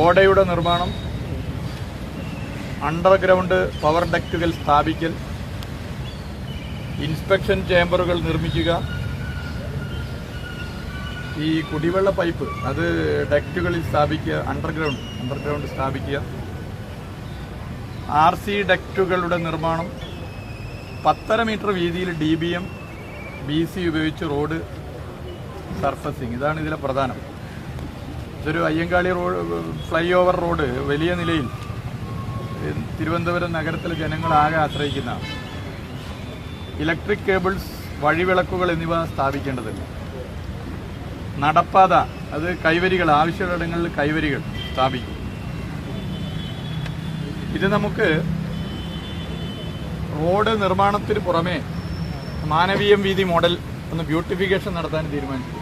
ഓടയുടെ നിർമ്മാണം underground power ഡക്റ്റുകൾ സ്ഥാപിക്കൽ ഇൻസ്പെക്ഷൻ ചേംബറുകൾ നിർമ്മിക്കുക. ഈ കുടിവെള്ള പൈപ്പ് അത് ഡക്റ്റുകളിൽ സ്ഥാപിക്കുക അണ്ടർഗ്രൗണ്ട് അണ്ടർഗ്രൗണ്ട് സ്ഥാപിക്കുക. ആർ സി ഡക്റ്റുകളുടെ നിർമ്മാണം പത്തര മീറ്റർ വീതിയിൽ D B M B C ഉപയോഗിച്ച് റോഡ് സർഫസിങ്. ഇതാണ് ഇതിലെ പ്രധാനം. ഇതൊരു Ayyankali road flyover road വലിയ നിലയിൽ. തിരുവനന്തപുരം നഗരത്തിലെ ജനങ്ങളാകെ ആശ്രയിക്കുന്ന ഇലക്ട്രിക് കേബിൾസ് വഴിവിളക്കുകൾ എന്നിവ സ്ഥാപിക്കേണ്ടതില്ല നടപ്പാത അത് കൈവരികൾ ആവശ്യമുള്ളിടങ്ങളിൽ കൈവരികൾ സ്ഥാപിക്കും. ഇത് നമുക്ക് റോഡ് നിർമ്മാണത്തിന് പുറമെ മാനവീയം വീതി മോഡൽ ഒന്ന് ബ്യൂട്ടിഫിക്കേഷൻ നടത്താൻ തീരുമാനിച്ചു.